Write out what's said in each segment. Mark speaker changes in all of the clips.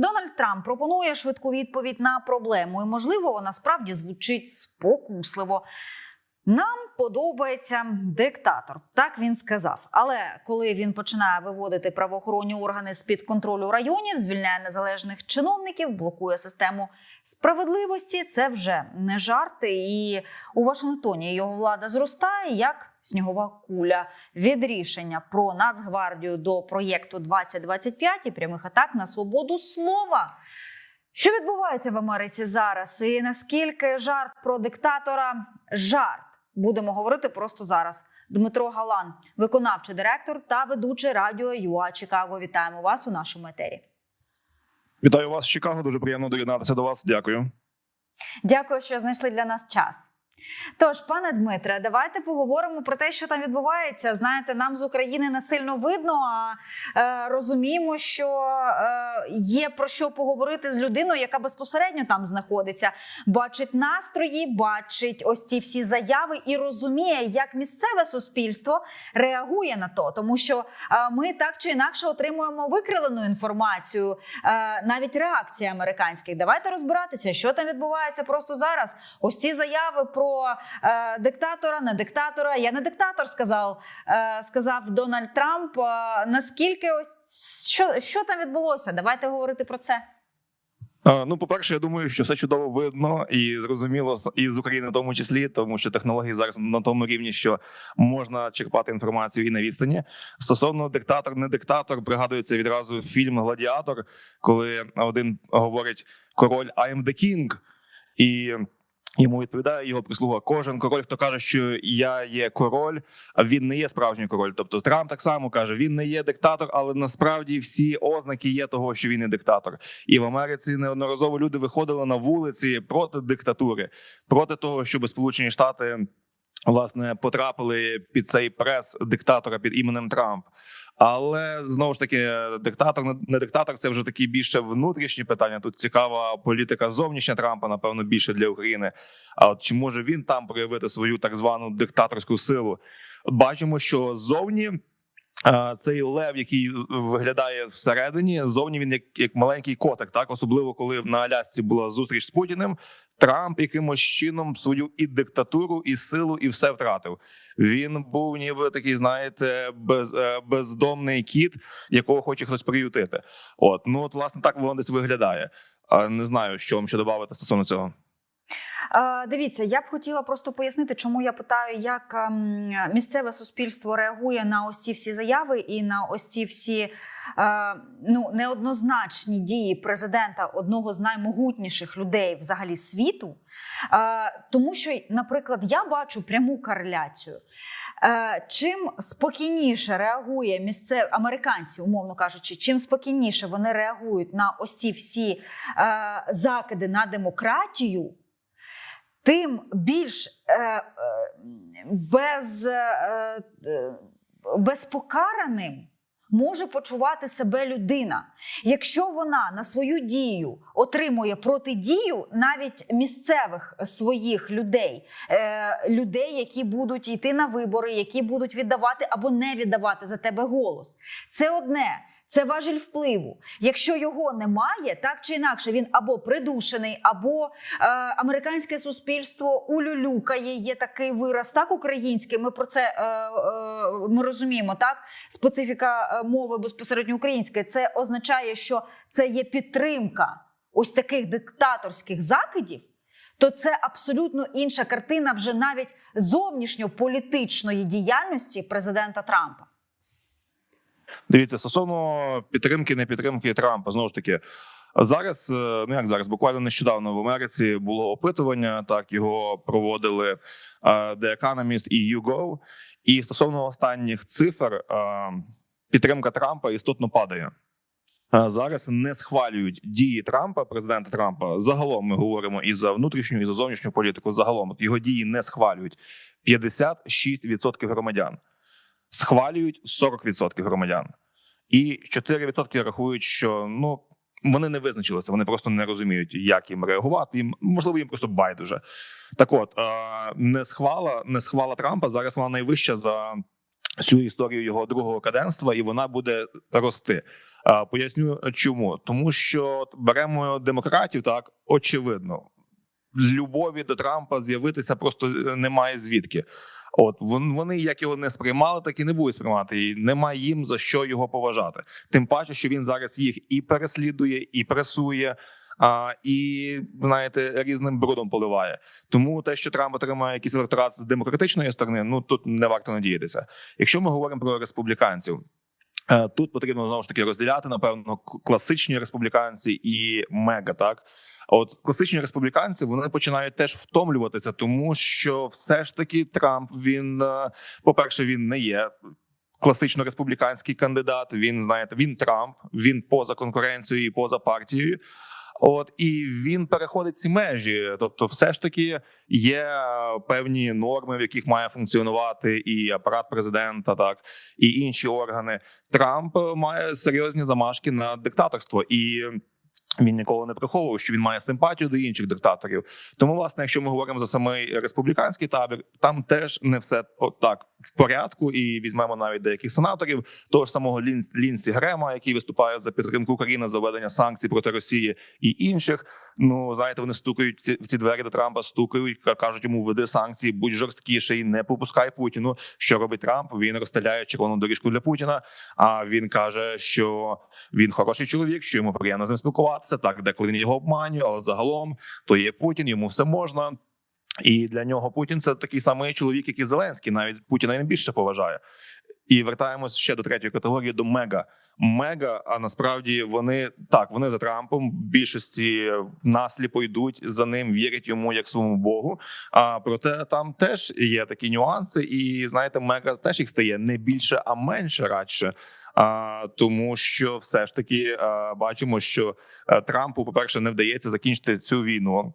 Speaker 1: Дональд Трамп пропонує швидку відповідь на проблему, і можливо, вона справді звучить спокусливо. Нам подобається диктатор, так він сказав. Але коли він починає виводити правоохоронні органи з під контролю районів, звільняє незалежних чиновників, блокує систему справедливості, це вже не жарти. І у Вашингтоні його влада зростає як снігова куля. Від рішення про Нацгвардію до проєкту 2025 і прямих атак на свободу слова. Що відбувається в Америці зараз? І наскільки жарт про диктатора жарт? Будемо говорити просто зараз. Дмитро Галан, виконавчий директор та ведучий радіо ЮА Чикаго. Вітаємо вас у нашому етері.
Speaker 2: Вітаю вас з Чикаго. Дуже приємно доєднатися до вас. Дякую.
Speaker 1: Дякую, що знайшли для нас час. Тож, пане Дмитре, давайте поговоримо про те, що там відбувається. Знаєте, нам з України не сильно видно, а е, розуміємо, що е, є про що поговорити з людиною, яка безпосередньо там знаходиться, бачить настрої, бачить ось ці всі заяви і розуміє, як місцеве суспільство реагує на то, тому що е, ми так чи інакше отримуємо викривлену інформацію, е, навіть реакції американських. Давайте розбиратися, що там відбувається просто зараз. Ось ці заяви про е, диктатора, не диктатора. Я не диктатор, сказав, е, сказав Дональд Трамп. Е, наскільки ось що, що там відбулося? Давайте говорити про це.
Speaker 2: Е, Ну, по-перше, я думаю, що все чудово видно і зрозуміло і з України в тому числі, тому що технології зараз на тому рівні, що можна черпати інформацію і на відстані. Стосовно диктатор, не диктатор, пригадується відразу фільм Гладіатор, коли один говорить король I am the king, і йому відповідає його прислуга. Кожен король, хто каже, що я є король, а він не є справжній король. Тобто Трамп так само каже: він не є диктатор, але насправді всі ознаки є того, що він не диктатор. І в Америці неодноразово люди виходили на вулиці проти диктатури, проти того, щоб Сполучені Штати власне потрапили під цей прес диктатора під іменем Трамп. Але знову ж таки, диктатор не- диктатор, це вже такі більше внутрішні питання. Тут цікава політика зовнішня Трампа, напевно, більше для України. А от чи може він там проявити свою так звану диктаторську силу? Бачимо, що зовні цей лев, який виглядає всередині, зовні він як, як маленький котик, так особливо коли на Алясці була зустріч з Путіним. Трамп якимось чином свою і диктатуру, і силу, і все втратив. Він був ніби такий, знаєте, без, е, бездомний кіт, якого хоче хтось приютити. От ну от власне так воно десь виглядає. Не знаю, що вам ще додати стосовно цього.
Speaker 1: Е, Дивіться, я б хотіла просто пояснити, чому я питаю, як ем, місцеве суспільство реагує на ось ці всі заяви і на ось ці всі е, ну, неоднозначні дії президента одного з наймогутніших людей взагалі світу. Е, Тому що, наприклад, я бачу пряму кореляцію. Чим спокійніше реагує місцеві американці, умовно кажучи, чим спокійніше вони реагують на ось ці всі закиди на демократію, тим більш е, е, без, е, безпокараним може почувати себе людина. Якщо вона на свою дію отримує протидію навіть місцевих своїх людей, людей, які будуть йти на вибори, які будуть віддавати або не віддавати за тебе голос, це одне. Це важіль впливу. Якщо його немає, так чи інакше він або придушений, або е, американське суспільство улюлюкає. Є такий вираз, так український. Ми про це е, е, ми розуміємо. Так, специфіка е, мови безпосередньо української. Це означає, що це є підтримка ось таких диктаторських закидів. То це абсолютно інша картина вже навіть зовнішньополітичної діяльності президента Трампа.
Speaker 2: Дивіться, стосовно підтримки, не підтримки Трампа, знову ж таки. Зараз, е, ну як зараз, буквально нещодавно в Америці було опитування. Так його проводили е, The Economist і YouGov. І стосовно останніх цифр, е, підтримка Трампа істотно падає. Зараз не схвалюють дії Трампа, президента Трампа. Загалом ми говоримо і за внутрішню, і за зовнішню політику. Загалом його дії не схвалюють 56% громадян схвалюють 40% громадян, і 4% рахують, що ну вони не визначилися, вони просто не розуміють, як їм реагувати. Їм можливо їм просто байдуже. Так, от е, не схвала, не схвала Трампа. Зараз вона найвища за всю історію його другого каденства, і вона буде рости. Поясню чому, тому що беремо демократів, так очевидно, любові до Трампа з'явитися просто е, немає звідки. От вони як його не сприймали, так і не будуть сприймати. І немає їм за що його поважати. Тим паче, що він зараз їх і переслідує, і пресує. А, і знаєте, різним брудом поливає. Тому те, що Трамп отримає якийсь електорат з демократичної сторони, ну тут не варто надіятися. Якщо ми говоримо про республіканців, е, тут потрібно знову ж таки розділяти напевно кл- класичні республіканці і мега. Так, от класичні республіканці вони починають теж втомлюватися, тому що все ж таки Трамп він, е, по-перше, він не є. Класично республіканський кандидат. Він знаєте, він Трамп, він поза конкуренцією і поза партією. От і він переходить ці межі. Тобто, все ж таки є певні норми, в яких має функціонувати і апарат президента, так і інші органи. Трамп має серйозні замашки на диктаторство і. Він ніколи не приховував, що він має симпатію до інших диктаторів. Тому, власне, якщо ми говоримо за самий республіканський табір, там теж не все так в порядку. І візьмемо навіть деяких сенаторів, того ж самого Лінс, Лінсі Грема, який виступає за підтримку України за введення санкцій проти Росії і інших. Ну знаєте, вони стукають ці, в ці двері до Трампа, стукають, кажуть йому веди санкції, будь жорсткіший, не попускай Путіну. Що робить Трамп? Він розстеляє червону доріжку для Путіна. А він каже, що він хороший чоловік, що йому приємно з ним спілкуватися. Так, деколи він його обманює, але загалом то є Путін, йому все можна. І для нього Путін це такий самий чоловік, як і Зеленський, навіть Путіна він більше поважає. І вертаємось ще до третьої категорії до мега. Мега, а насправді вони так, вони за Трампом в більшості насліпо йдуть за ним, вірять йому як своєму Богу. А проте там теж є такі нюанси, і знаєте, мега теж їх стає не більше, а менше радше. А, тому що все ж таки а, бачимо, що а, Трампу, по перше, не вдається закінчити цю війну.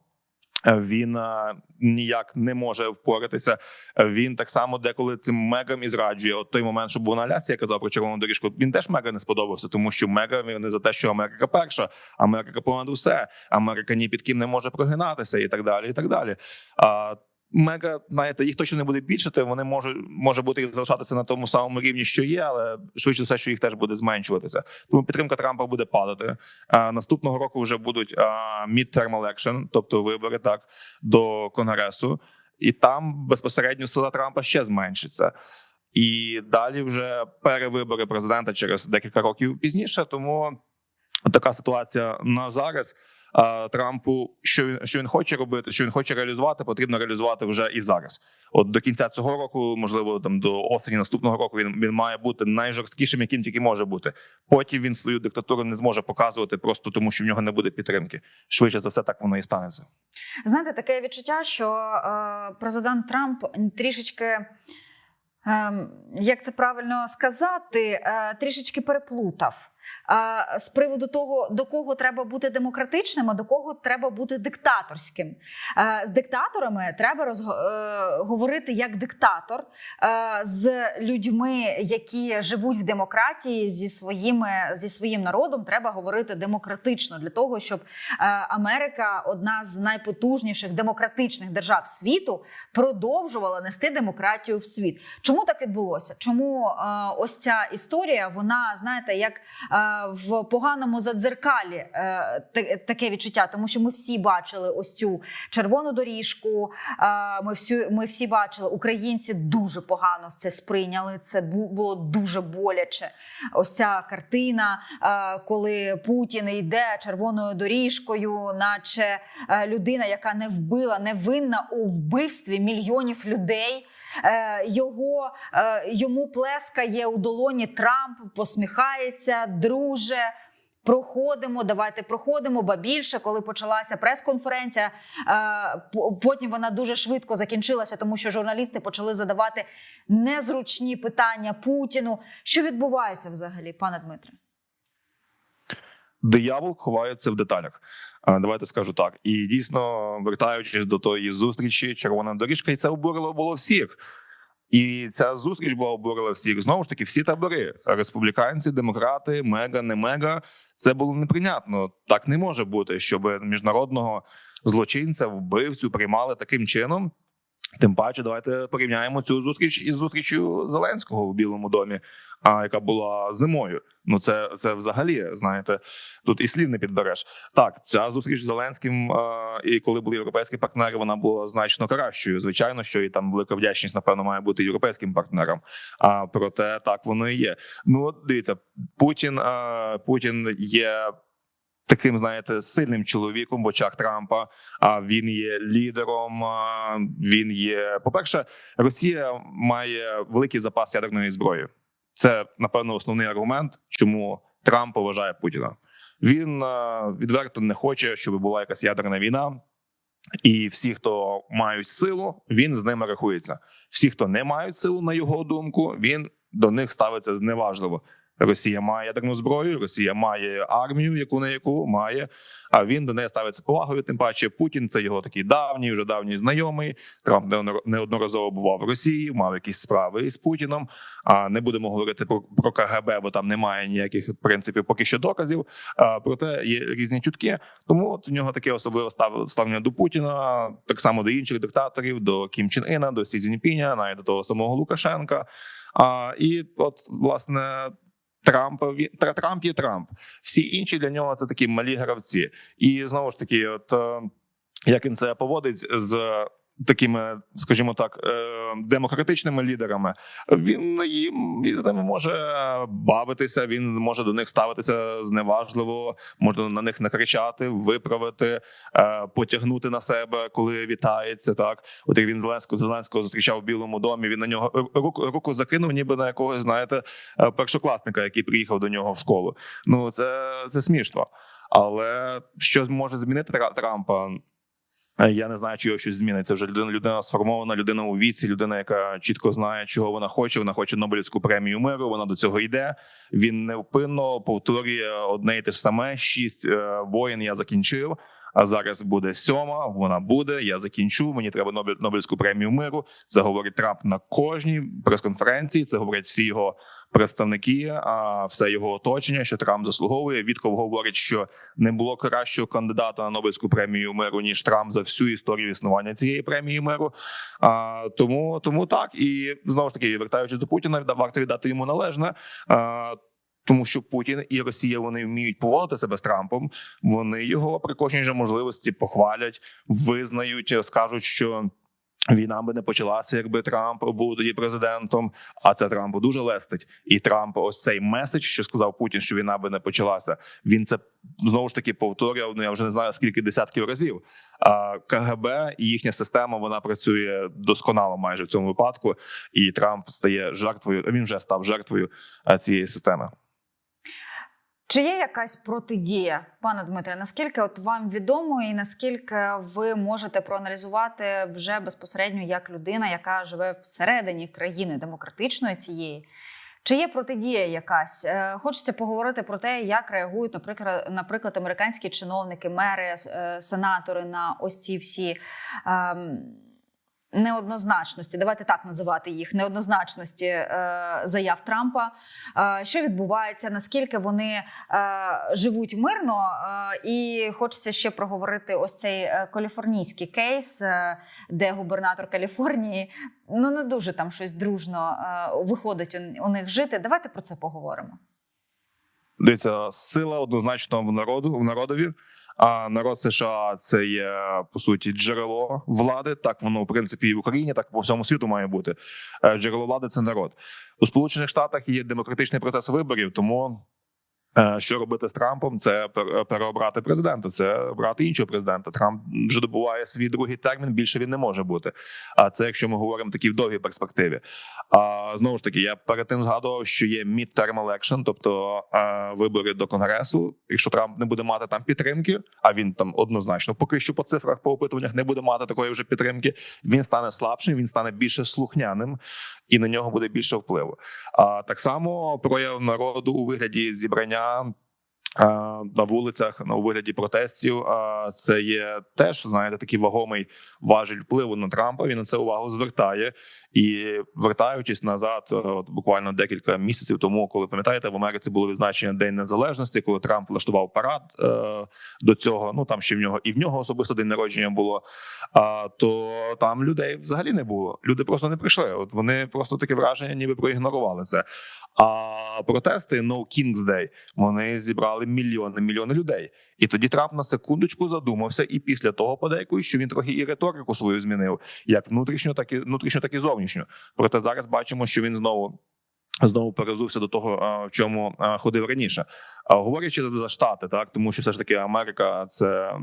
Speaker 2: Він е, ніяк не може впоратися. Він так само деколи цим мегам і зраджує. От той момент, що був на Алясці, я казав про червону доріжку. Він теж мега не сподобався, тому що мега не за те, що Америка перша, Америка понад усе. Америка ні під ким не може прогинатися, і так далі. І так далі. А мега, знаєте, їх точно не буде більшати. Вони можуть може бути залишатися на тому самому рівні, що є, але швидше все, що їх теж буде зменшуватися. Тому підтримка Трампа буде падати. А, наступного року вже будуть а, midterm election, тобто вибори так до конгресу, і там безпосередньо сила Трампа ще зменшиться. І далі вже перевибори президента через декілька років пізніше. Тому така ситуація на зараз. Трампу, що він що він хоче робити, що він хоче реалізувати, потрібно реалізувати вже і зараз. От до кінця цього року, можливо, там до осені наступного року, він він має бути найжорсткішим, яким тільки може бути. Потім він свою диктатуру не зможе показувати просто тому, що в нього не буде підтримки. Швидше за все, так воно і станеться.
Speaker 1: Знаєте, таке відчуття, що е, президент Трамп трішечки. ем, Як це правильно сказати, е, трішечки переплутав з приводу того, до кого треба бути демократичним, а до кого треба бути диктаторським. З диктаторами треба розго- е, як диктатор, е, з людьми, які живуть в демократії, зі своїми зі своїм народом, треба говорити демократично для того, щоб е, Америка, одна з найпотужніших демократичних держав світу, продовжувала нести демократію в світ. Чому так відбулося? Чому ось ця історія, вона знаєте, як в поганому задзеркалі е, таке відчуття, тому що ми всі бачили ось цю червону доріжку. е, Ми всі, ми всі бачили, українці дуже погано це сприйняли. Це було дуже боляче. Ось ця картина, е, коли Путін йде червоною доріжкою, наче е, людина, яка не вбила, не винна у вбивстві мільйонів людей. Е, Його е, йому плескає у долоні Трамп, посміхається, друже. Проходимо, давайте проходимо. Ба більше, коли почалася прес-конференція, е, потім вона дуже швидко закінчилася, тому що журналісти почали задавати незручні питання Путіну. Що відбувається взагалі, пане Дмитре?
Speaker 2: Диявол ховається в деталях. Давайте скажу так. І дійсно, вертаючись до тої зустрічі, червона доріжка, і це обурило було всіх. І ця зустріч була обурила всіх. Знову ж таки, всі табори: республіканці, демократи, мега, не мега. Це було неприйнятно. Так не може бути, щоб міжнародного злочинця, вбивцю приймали таким чином. Тим паче, давайте порівняємо цю зустріч із зустрічю Зеленського в Білому домі, а яка була зимою. Ну це, це взагалі знаєте, тут і слів не підбереш. Так, ця зустріч з Зеленським, е, і коли були європейські партнери, вона була значно кращою. Звичайно, що і там велика вдячність, напевно, має бути європейським партнерам. А проте так воно і є. Ну от дивіться, Путін, е, Путін є. Таким, знаєте, сильним чоловіком в очах Трампа. А він є лідером. Він є. По-перше, Росія має великий запас ядерної зброї. Це напевно основний аргумент, чому Трамп поважає Путіна. Він відверто не хоче, щоб була якась ядерна війна, і всі, хто мають силу, він з ними рахується. Всі, хто не мають силу, на його думку, він до них ставиться зневажливо. Росія має ядерну зброю, Росія має армію, яку не яку має. А він до неї ставиться повагою. Тим паче Путін це його такий давній, вже давній знайомий. Трамп неодноразово бував в Росії, мав якісь справи із Путіном. А не будемо говорити про, про КГБ, бо там немає ніяких в принципі поки що доказів. А, проте є різні чутки. Тому от в нього таке особливе став- ставлення до Путіна, так само до інших диктаторів, до Кім Чен Іна, до Сі Цзіньпіня, навіть до того самого Лукашенка. А, і от власне. Трамп він Тра- Трамп є Трамп. Всі інші для нього це такі малі гравці. І знову ж таки, от е, як він це поводить з такими, скажімо так, е, демократичними лідерами, він їм з ними може бавитися. Він може до них ставитися зневажливо, може на них накричати, виправити, е, потягнути на себе, коли вітається. Так, от як він Зеленського Зеленського зустрічав в Білому домі. Він на нього руку, руку закинув, ніби на якогось, знаєте, е, першокласника, який приїхав до нього в школу. Ну це, це смішно. Але що може змінити Тра- Трампа? Е, Я не знаю, чи його щось зміниться. Вже людина, людина сформована, людина у віці, людина, яка чітко знає, чого вона хоче. Вона хоче Нобелівську премію миру. Вона до цього йде. Він невпинно повторює одне і те ж саме: шість е, воїн. Я закінчив. А зараз буде сьома. Вона буде. Я закінчу. Мені треба Нобелівську премію миру. Це говорить Трамп на кожній прес-конференції. Це говорять всі його представники, а все його оточення, що Трамп заслуговує. Вітков говорить, що не було кращого кандидата на Нобелівську премію миру ніж Трамп за всю історію існування цієї премії миру. А тому, тому так і знову ж таки, вертаючись до Путіна, варто віддати йому належне. А, тому що Путін і Росія вони вміють поводити себе з Трампом. Вони його при кожній же можливості похвалять, визнають, скажуть, що. Війна би не почалася, якби Трамп був тоді президентом. А це Трампу дуже лестить. І Трамп, ось цей меседж, що сказав Путін, що війна би не почалася. Він це знову ж таки повторював. Ну я вже не знаю скільки десятків разів. А КГБ і їхня система вона працює досконало майже в цьому випадку. І Трамп стає жертвою. Він вже став жертвою цієї системи.
Speaker 1: Чи є якась протидія, пане Дмитре? Наскільки от вам відомо, і наскільки ви можете проаналізувати вже безпосередньо як людина, яка живе всередині країни демократичної цієї? Чи є протидія якась? Е, Хочеться поговорити про те, як реагують, наприклад, наприклад, американські чиновники, мери, е, сенатори на ось ці всі. ем, Неоднозначності, давайте так називати їх неоднозначності е, заяв Трампа. Е, що відбувається, наскільки вони е, живуть мирно, і хочеться ще проговорити ось цей каліфорнійський кейс, де губернатор Каліфорнії ну не дуже там щось дружно виходить у, у них жити. Давайте про це поговоримо.
Speaker 2: Дивіться, сила однозначно в народу в народові. А народ США це є по суті джерело влади. Так воно в принципі і в Україні, так по всьому світу має бути. Е, Джерело влади це народ у Сполучених Штатах. Є демократичний процес виборів, тому. Е, Що робити з Трампом? Це пер- переобрати президента, це обрати іншого президента. Трамп вже добуває свій другий термін. Більше він не може бути. А це якщо ми говоримо такі в довгій перспективі. А знову ж таки, я перед тим згадував, що є midterm election, тобто е, вибори до конгресу. Якщо Трамп не буде мати там підтримки, а він там однозначно поки що по цифрах по опитуваннях не буде мати такої вже підтримки. Він стане слабшим, він стане більше слухняним, і на нього буде більше впливу. А так само прояв народу у вигляді зібрання. Е, на вулицях на вигляді протестів. А це є теж знаєте такий вагомий важіль впливу на Трампа. Він на це увагу звертає і вертаючись назад, е, от буквально декілька місяців тому, коли пам'ятаєте, в Америці було відзначення День Незалежності, коли Трамп влаштував парад е, до цього. Ну там ще в нього і в нього особисто день народження було. А то там людей взагалі не було. Люди просто не прийшли. От вони просто таке враження, ніби проігнорували це. А протести No King's Day, вони зібрали мільйони мільйони людей. І тоді Трамп на секундочку задумався, і після того подейкує, що він трохи і риторику свою змінив, як внутрішньо, так і внутрішньо, так і зовнішньо. Проте зараз бачимо, що він знову. Знову перезувся до того, в чому ходив раніше. Говорячи за- штати, так тому що все ж таки Америка це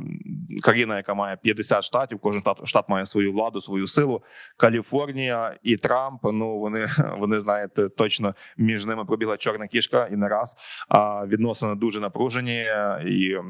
Speaker 2: країна, яка має 50 штатів. Кожен штат, штат має свою владу, свою силу. Каліфорнія і Трамп. Ну вони вони знаєте точно між ними пробігла чорна кішка і не раз. А відносини дуже напружені. І, е,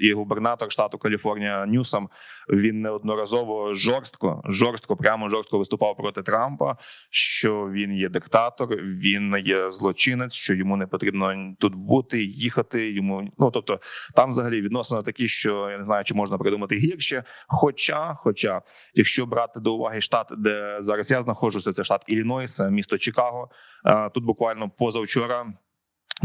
Speaker 2: і губернатор штату Каліфорнія Ньюсом він неодноразово жорстко, жорстко, прямо жорстко виступав проти Трампа. Що він є диктатор, він є злочинець, що йому не потрібно тут бути, їхати. Йому ну тобто там взагалі відносини такі, що я не знаю, чи можна придумати гірше. Хоча, хоча, якщо брати до уваги штат, де зараз я знаходжуся, це штат Іллінойс, місто Чикаго. Е, Тут буквально позавчора.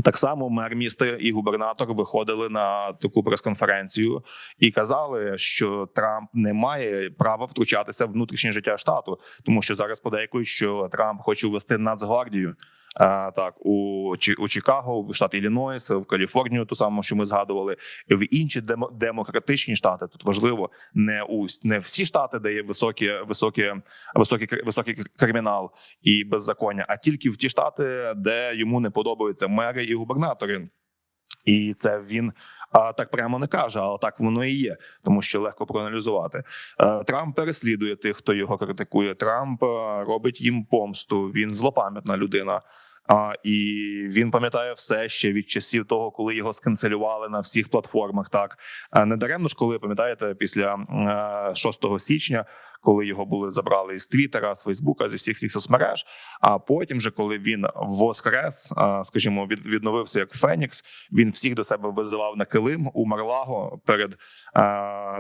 Speaker 2: Так само мер міста і губернатор виходили на таку прес-конференцію і казали, що Трамп не має права втручатися в внутрішнє життя штату, тому що зараз подейкують, що Трамп хоче ввести Нацгвардію. А, так у у Чикаго, в штат Іллінойс, в Каліфорнію, ту саму, що ми згадували, в інші демо, демократичні штати. Тут важливо не у не всі штати, де є високі, високі, високий високий кримінал і беззаконня, а тільки в ті штати, де йому не подобаються мери і губернатори. І це він а, так прямо не каже, але так воно і є, тому що легко проаналізувати. Е, Трамп переслідує тих, хто його критикує. Трамп е, робить їм помсту. Він злопам'ятна людина. А, і він пам'ятає все ще від часів того, коли його сканцелювали на всіх платформах. Так не даремно ж, коли пам'ятаєте, після е, 6 січня, коли його були забрали із Твіттера, з Фейсбука, зі всіх цих соцмереж. А потім, же, коли він воскрес, скажімо, від, відновився як Фенікс, він всіх до себе визивав на килим у Марлаго перед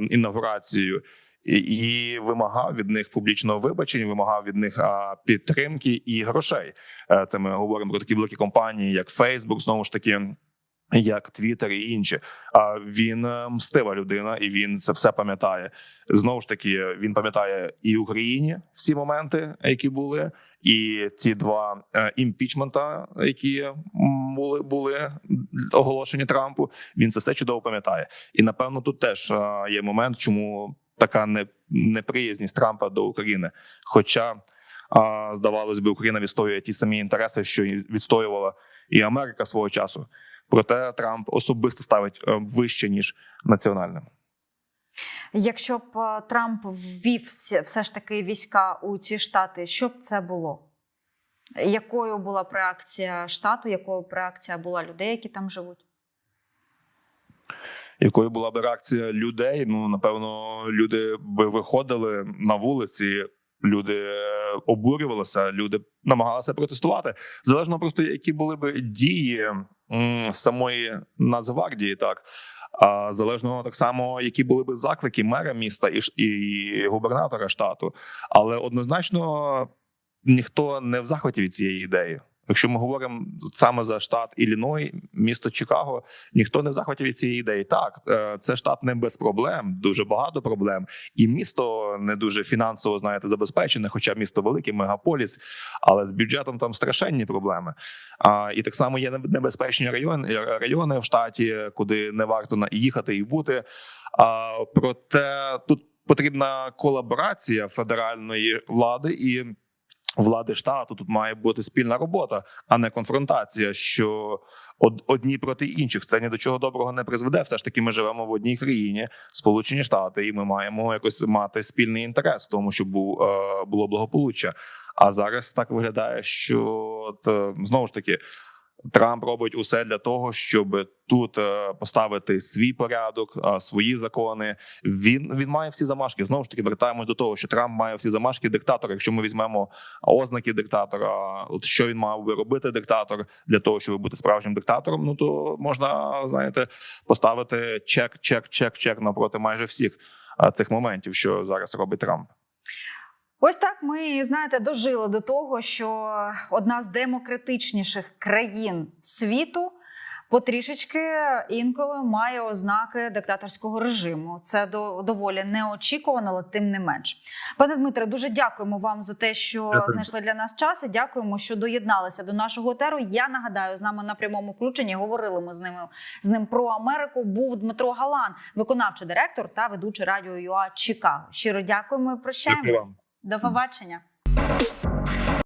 Speaker 2: інаугурацією. І, і вимагав від них публічного вибачення, вимагав від них підтримки і грошей. Е, Це ми говоримо про такі великі компанії, як Facebook, знову ж таки, як Twitter і інші. А він е, мстива людина, і він це все пам'ятає. Знову ж таки, він пам'ятає і Україні всі моменти, які були, і ті два е, імпічмента, які були, були оголошені Трампу. Він це все чудово пам'ятає. І напевно тут теж е, є момент, чому така не, неприязність Трампа до України. Хоча здавалось би, Україна відстоює ті самі інтереси, що відстоювала і Америка свого часу. Проте Трамп особисто ставить е, вище ніж національне.
Speaker 1: Якщо б е, Трамп ввів все ж таки війська у ці штати, що б це було? Якою була б реакція штату, якою б реакція була людей, які там живуть?
Speaker 2: Якою була б реакція людей? Ну напевно, люди би виходили на вулиці, люди е, обурювалися, люди намагалися протестувати. Залежно просто які були б дії самої Нацгвардії, так. А залежно так само, які були би заклики мера міста і, і губернатора штату, але однозначно ніхто не в захваті від цієї ідеї. Якщо ми говоримо саме за штат Ілліной, місто Чикаго, ніхто не в захваті від цієї ідеї. Так, е, це штат не без проблем, дуже багато проблем, і місто не дуже фінансово знаєте забезпечене, хоча місто велике, мегаполіс, але з бюджетом там страшенні проблеми. А і так само є небезпечні райони райони в штаті, куди не варто їхати і бути. А проте тут потрібна колаборація федеральної влади і. Влади штату тут має бути спільна робота, а не конфронтація, що одні проти інших. Це ні до чого доброго не призведе. Все ж таки, ми живемо в одній країні, Сполучені Штати, і ми маємо якось мати спільний інтерес в тому, щоб е, було благополуччя. А зараз так виглядає, що е, знову ж таки Трамп робить усе для того, щоб тут е, поставити свій порядок, е, свої закони. Він він має всі замашки. Знову ж таки, вертаємось до того, що Трамп має всі замашки диктатора. Якщо ми візьмемо ознаки диктатора, от що він мав би робити диктатор для того, щоб бути справжнім диктатором, ну то можна знаєте поставити чек, чек, чек, чек навпроти майже всіх е, цих моментів, що зараз робить Трамп.
Speaker 1: Ось так ми знаєте дожили до того, що одна з демократичніших країн світу потрішечки інколи має ознаки диктаторського режиму. Це до, доволі неочікувано, але тим не менш. Пане Дмитре, дуже дякуємо вам за те, що
Speaker 3: Дякую.
Speaker 1: знайшли для нас час. і Дякуємо, що доєдналися до нашого етеру. Я нагадаю, з нами на прямому включенні говорили ми з ними з ним про Америку. Був Дмитро Галан, виконавчий директор та ведучий радіо ЮА Чикаго. Щиро дякуємо і прощаємось. До побачення.